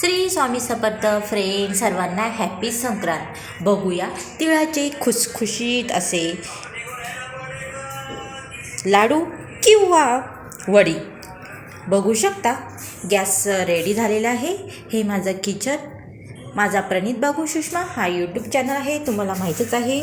Shri Swami Samarth friend सर्वांना happy Sankrant. बघूया तिळाचे खुसखुशीत असे लाडू किंवा वडी. बघू शकता गॅस रेडी झालेला आहे. हे माझं किचन. माझा प्रणित बाबू सुषमा हा यूट्यूब चॅनल आहे. तुम्हाला माहीतच आहे.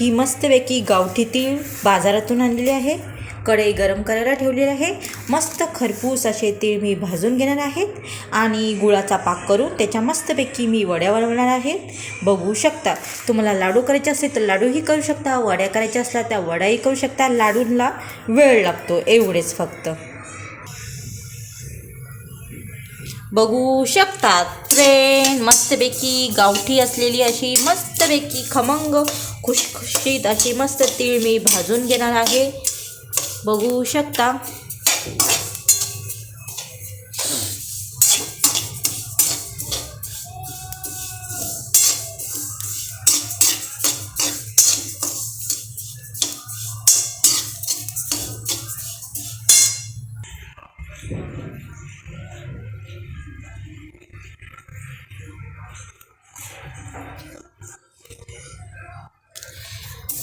ही मस्तपैकी गावठी तीळ बाजारातून आणलेली आहे. कढई गरम करायला ठेवलेली आहे. मस्त खरपूस असे तीळ मी भाजून घेणार आहेत. आणि गुळाचा पाक करून त्याच्या मस्तपैकी मी वड्या बनवणार आहेत. बघू शकता तुम्हाला लाडू करायचे असेल तर लाडूही करू शकता वड्या करायच्या असल्या त्या वड्याही करू शकता. लाडूंना वेळ लागतो एवढेच फक्त. बघू शकतात ट्रेन मस्तपैकी गावठी असलेली अशी मस्तपैकी खमंग खुशखुशीत अशी मस्त तीळ मी भाजून घेणार आहे. बघू शकता.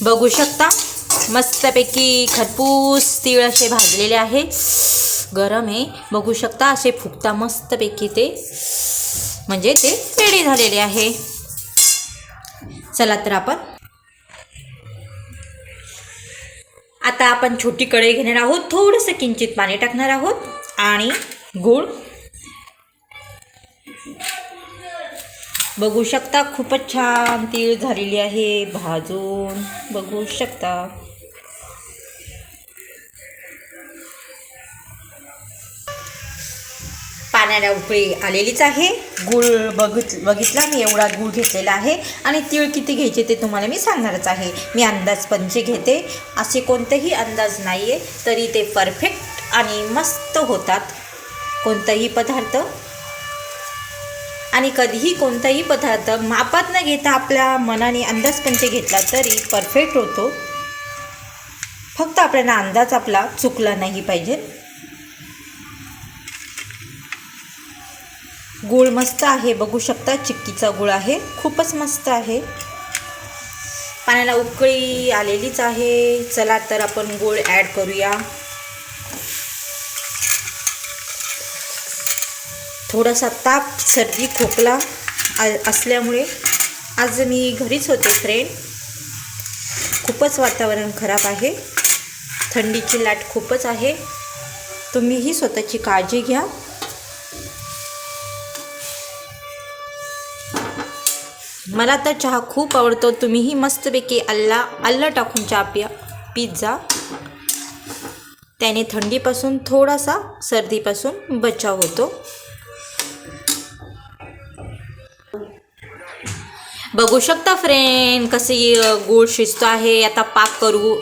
बघू शकता. मस्तपैकी खरपूस तीळ असे भाजलेले आहे गरम आहे. बघू शकता असे फुगता मस्तपैकी ते म्हणजे ते रेडी झालेले आहे. चला तर आपण. आता आपण छोटी कढई घेणार आहोत. थोडंसं किंचित पाणी टाकणार आहोत. आणि गूळ. बघू शकता खूपच छान तीळ झालेली आहे भाजून. बघू शकता. पाण्याला उकळी आलेलीच आहे. गूळ बघित बघितला मी एवढा गूळ घेतलेला आहे. आणि तीळ किती घ्यायचे ते तुम्हाला मी सांगणारच आहे. मी अंदाज पंचे घेते. असे कोणतेही अंदाज नाही आहे तरी ते परफेक्ट आणि मस्त होतात. कोणताही पदार्थ. आणि कधीही कोणताही पदार्थ मापात न घेता आपल्या मनाने अंदाजपंचे घेतला तरी परफेक्ट होतो. फक्त आपल्याला अंदाज आपला चुकला नाही पाहिजे. गूळ मस्त आहे. बघू शकता चिक्कीचा गूळ आहे. खूपच मस्त आहे. पाण्याला उकळी आलेलीच आहे. चला तर आपण गूळ ॲड करूया. थोडासा ताप सर्दी खोकला असल्यामुळे आज मी घरीच होते फ्रेंड खूपच वातावरण खराब आहे. थंडीची लाट खूपच आहे. तुम्हीही स्वतःची काळजी घ्या. मला तर चहा खूप आवडतो. तुम्हीही मस्तपैकी अल्ला अल्ला टाकून चहा पिया. पिझ्झा. त्याने थंडीपासून थोडासा सर्दीपासून बचाव होतो. बघू शकता फ्रेंड कसे गोड गूळ शिजतो आहे. आता पाक करू.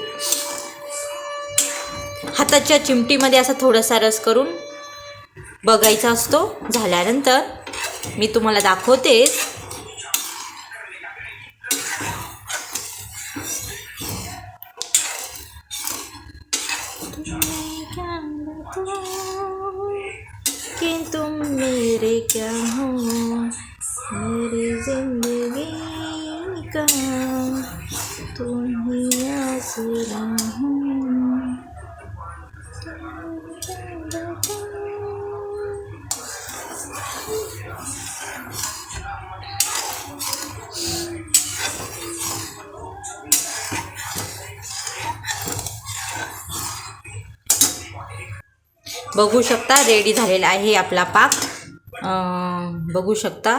हाताच्या चिमटीमध्ये असा थोडासा रस करून बघायचा असतो. झाल्यानंतर मी तुम्हाला दाखवतेच. मेरे क्या हो मेरी जिंदगी का तुम ही आसरा हो बघू शकता रेडी झालेला आहे आपला पाक अं, बघू शकता